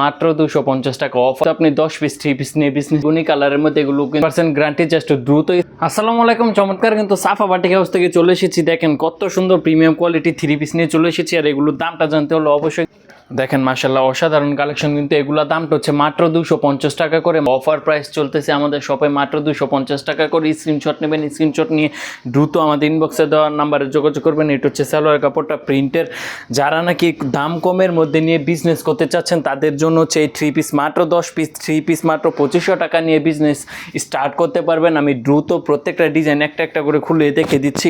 মাত্র দুশো পঞ্চাশ টাকা অফ আপনি দশ পিস থ্রি পিস নিয়ে বিজনেস উনি কালারের মধ্যে এগুলো পার্সেন্ট গ্যারান্টি জাস্ট দ্রুতই আসসালামু আলাইকুম, চমৎকার। কিন্তু সাফা বাটিক হাউস থেকে চলে এসেছি। দেখেন কত সুন্দর প্রিমিয়াম কোয়ালিটি থ্রি পিস নিয়ে চলে এসেছি। আর এগুলোর দামটা জানতে হলে অবশ্যই দেখেন মাসাল্লাহ অসাধারণ কালেকশন কিন্তু এগুলো দামটা হচ্ছে মাত্র দুশো পঞ্চাশ টাকা করে। অফার প্রাইস চলতেছে আমাদের শপে মাত্র দুশো পঞ্চাশ টাকা করে। স্ক্রিনশট নেবেন স্ক্রিনশট নিয়ে দ্রুত আমাদের ইনবক্সে দেওয়ার নাম্বারে যোগাযোগ করবেন। এটা হচ্ছে সালোয়ার কাপড়টা প্রিন্টের যারা নাকি দাম কমের মধ্যে নিয়ে বিজনেস করতে চাচ্ছেন, তাদের জন্য হচ্ছে এই থ্রি পিস মাত্র দশ পিস থ্রি পিস মাত্র পঁচিশশো টাকা নিয়ে বিজনেস স্টার্ট করতে পারবেন। আমি দ্রুত প্রত্যেকটা ডিজাইন একটা একটা করে খুলে দেখে দিচ্ছি।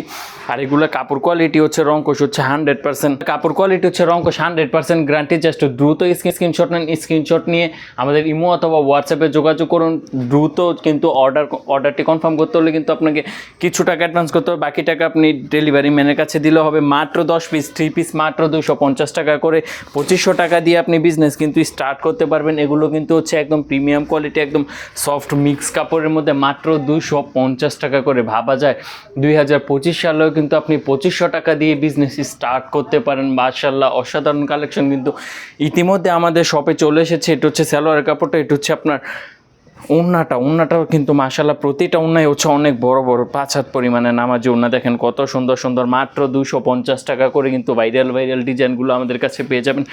আর এগুলো কাপড় কোয়ালিটি হচ্ছে রঙ্কশ হচ্ছে হান্ড্রেড পার্সেন্ট কাপড় কোয়ালিটি হচ্ছে রঙ্কশ হান্ড্রেড পার্সেন্ট গ্যারান্টি জাস্ট দ্রুত স্ক্রিনশট নেন। স্ক্রিনশট নিয়ে আমাদের ইমো অথবা হোয়াটসঅ্যাপে যোগাযোগ করুন। দ্রুত কিন্তু অর্ডার অর্ডারটি কনফার্ম করতে হলে কিন্তু আপনাকে কিছু টাকা অ্যাডভান্স করতে হবে। বাকি টাকা আপনি ডেলিভারি ম্যানের কাছে দিলে হবে। মাত্র দশ পিস থ্রি পিস মাত্র দুশো পঞ্চাশ টাকা করে পঁচিশশো টাকা দিয়ে আপনি বিজনেস কিন্তু স্টার্ট করতে পারবেন। এগুলো কিন্তু হচ্ছে একদম প্রিমিয়াম কোয়ালিটি একদম সফট মিক্স কাপড়ের মধ্যে মাত্র দুশো পঞ্চাশ টাকা করে। ভাবা যায়, দুই হাজার পঁচিশ সালেও কিন্তু আপনি পঁচিশশো টাকা দিয়ে বিজনেস স্টার্ট করতে পারেন। মার্শাল্লাহ অসাধারণ কালেকশন কিন্তু ইতিমধ্যে আমাদের শপে চলে এসেছে এটা হচ্ছে সালোয়ার কাপড়টা এটা হচ্ছে আপনার উন্নাটা, উন্নাটাও কিন্তু মাসাল্লাহ প্রতিটা উন্নাই হচ্ছে অনেক বড় বড় পাঁচ হাত পরিমাণে নামাজি উন্না। দেখেন কত সুন্দর সুন্দর, মাত্র দুশো পঞ্চাশ টাকা করে কিন্তু ভাইরাল ভাইরাল ডিজাইনগুলো আমাদের কাছে পেয়ে যাবেন।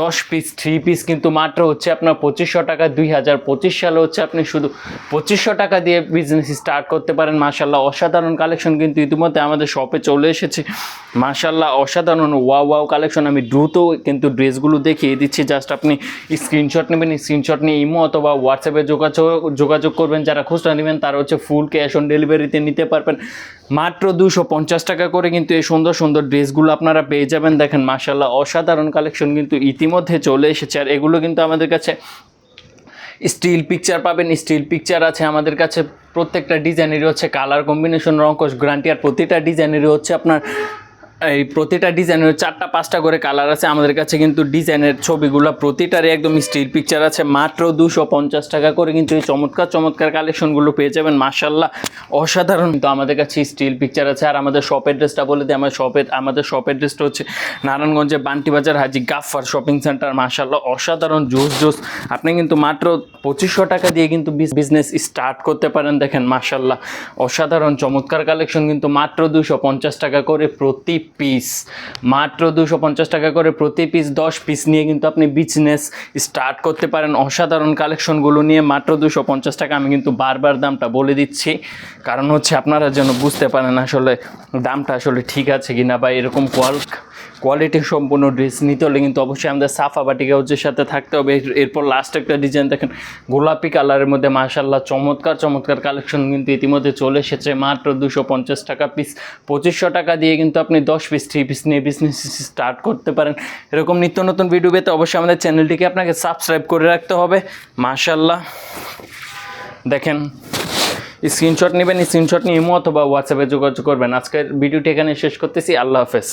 দশ পিস থ্রি পিস কিন্তু মাত্র হচ্ছে আপনার পঁচিশশো টাকা, দুই হাজার পঁচিশ সালে হচ্ছে আপনি শুধু পঁচিশশো টাকা দিয়ে বিজনেস স্টার্ট করতে পারেন। মাসাল্লাহ অসাধারণ কালেকশন কিন্তু ইতিমধ্যে আমাদের শপে চলে এসেছে। মাসাল্লাহ অসাধারণ ওয়াও ওয়াও কালেকশন আমি দ্রুত কিন্তু ড্রেসগুলো দেখিয়ে দিচ্ছি। জাস্ট আপনি স্ক্রিনশট নেবেন স্ক্রিনশট নিয়ে ইমো অথবা হোয়াটসঅ্যাপে যোগাযোগ যোগাযোগ করবেন, যারা খুচরা নেবেন, তারা হচ্ছে ফুল ক্যাশ অন ডেলিভারিতে নিতে পারবেন। মাত্র দুশো পঞ্চাশ টাকা করে কিন্তু এই সুন্দর সুন্দর ড্রেসগুলো আপনারা পেয়ে যাবেন। দেখেন মাসাল্লাহ অসাধারণ কালেকশন কিন্তু ইতিমধ্যে চলে এসেছে। আর এগুলো কিন্তু আমাদের কাছে স্টিল পিকচার পাবেন। স্টিল পিকচার আছে আমাদের কাছে। প্রত্যেকটা ডিজাইনেরই হচ্ছে কালার কম্বিনেশন রঙ্কশ গ্যারান্টি আর প্রতিটা ডিজাইনেরই হচ্ছে আপনার এই প্রতিটা ডিজাইনের চারটা, পাঁচটা করে কালার আছে। আমাদের কাছে কিন্তু ডিজাইনের ছবিগুলো প্রতিটারই একদম স্টিল পিকচার আছে। মাত্র দুশো পঞ্চাশ টাকা করে কিন্তু এই চমৎকার চমৎকার কালেকশনগুলো পেয়ে যাবেন। মার্শাল্লাহ অসাধারণ। কিন্তু আমাদের কাছে স্টিল পিকচার আছে। আর আমাদের শপ অ্যাড্রেসটা বলে দিই, আমার শপের আমাদের শপ অ্যাড্রেসটা হচ্ছে নারায়ণগঞ্জে বান্টিবাজার হাজি গাফার শপিং সেন্টার মার্শাল্লাহ অসাধারণ, জোস জোস। আপনি কিন্তু মাত্র পঁচিশশো টাকা দিয়ে কিন্তু বিজনেস স্টার্ট করতে পারেন। দেখেন মার্শাল্লাহ অসাধারণ, চমৎকার কালেকশন কিন্তু মাত্র দুশো পঞ্চাশ টাকা করে প্রতি পিস মাত্র দুশো পঞ্চাশ টাকা করে প্রতি পিস দশ পিস নিয়ে কিন্তু আপনি বিজনেস স্টার্ট করতে পারেন। অসাধারণ কালেকশনগুলো নিয়ে মাত্র দুশো পঞ্চাশ টাকা আমি কিন্তু বারবার দামটা বলে দিচ্ছি। কারণ হচ্ছে আপনারা যেন বুঝতে পারেন আসলে দামটা আসলে ঠিক আছে কিনা বা এরকম কোয়াল কোয়ালিটি সম্পূর্ণ ড্রেস নিতে হলে কিন্তু অবশ্যই আমাদের সাফা বাটিকা হাউসের সাথে থাকতে হবে। এরপর লাস্ট একটা ডিজাইন দেখেন, গোলাপি কালারের মধ্যে মাশাল্লাহ চমৎকার চমৎকার কালেকশন কিন্তু ইতিমধ্যে চলে এসেছে। মাত্র দুশো পঞ্চাশ টাকা পিস পঁচিশশো টাকা দিয়ে কিন্তু আপনি দশ পিস থ্রি পিস নিয়ে বিজনেস স্টার্ট করতে পারেন। এরকম নিত্য নতুন ভিডিও পেতে অবশ্যই আমাদের চ্যানেলটিকে আপনাকে সাবস্ক্রাইব করে রাখতে হবে। মাশাল্লাহ দেখেন স্ক্রিনশট নেবেন স্ক্রিনশট নিয়ে ইমো অথবা হোয়াটসঅ্যাপে যোগাযোগ করবেন। আজকের ভিডিওটি এখানে শেষ করতেছি। আল্লাহ হাফেজ।